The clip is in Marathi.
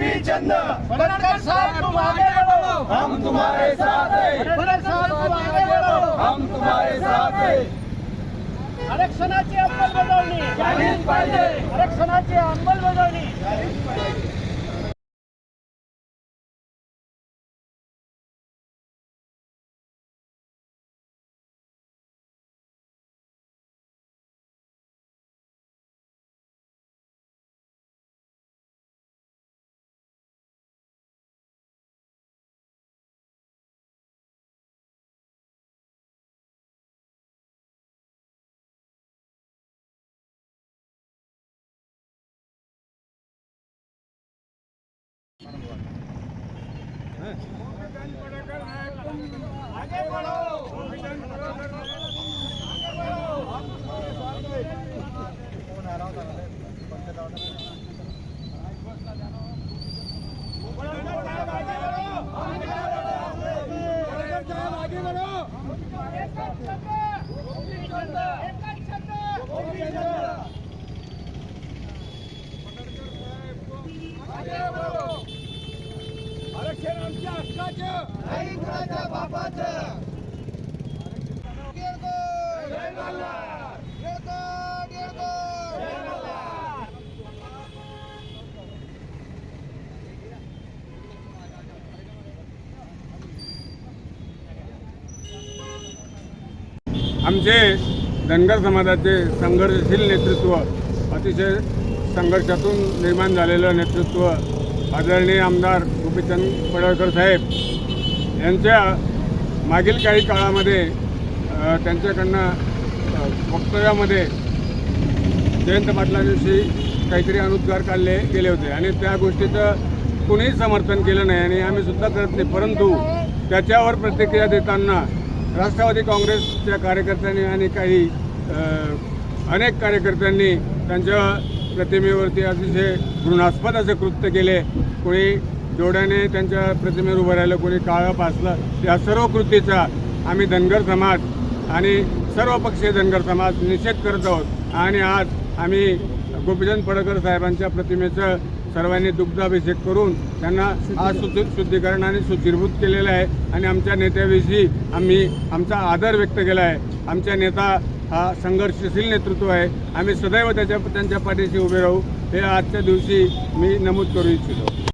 गोपी चंद फडणकर साहब तुम आगे बढ़ो हम तुम्हारे साथ हैं. साहब तुम आगे बढ़ो हम तुम्हारे साथ हैं. आरक्षणाची अंमलबजावणी. झालीच पाहिजे. आरक्षणाची अंमलबजावणी. आगे बढ़ो। आमचे धनगर समाजाचे संघर्षशील नेतृत्व अतिशय संघर्षातून निर्माण झालेलं नेतृत्व आदरणीय आमदार गोपीचंद पडळकर साहेब यांच्या मागील काही काळामध्ये त्यांच्याकडनं वक्तव्यामध्ये जयंत पाटलांविषयी काहीतरी अनुद्गार काढले गेले होते. आणि त्या गोष्टीचं कुणीही समर्थन केलं नाही आणि आम्ही सुद्धा करत नाही. परंतु त्याच्यावर प्रतिक्रिया देताना राष्ट्रवादी काँग्रेसच्या कार्यकर्त्यांनी आणि काही अनेक कार्यकर्त्यांनी त्यांच्या प्रतिमेवरती अतिशय घृणास्पद असे कृत्य केले. कोणी जोड्याने त्यांच्या प्रतिमेवर उभं राहिलं कोणी काळं पासलं या सर्व कृतीचा आम्ही धनगर समाज आणि सर्व पक्षीय धनगर समाज निषेध करत आहोत. आणि आज आम्ही गोपीचंद पडकर साहेबांच्या प्रतिमेचं सर्वांनी दुग्धाभिषेक करून त्यांना आज शुद्धी शुद्धीकरणाने सुशीर्भूत केलेलं आहे. आणि आमच्या नेत्याविषयी आम्ही आमचा आदर व्यक्त केला आहे. आमच्या नेता हा संघर्षशील नेतृत्व आहे. आम्ही सदैव त्याच्या त्यांच्या पाठीशी उभे राहू. हे आजच्या दिवशी मी नमूद करू इच्छितो.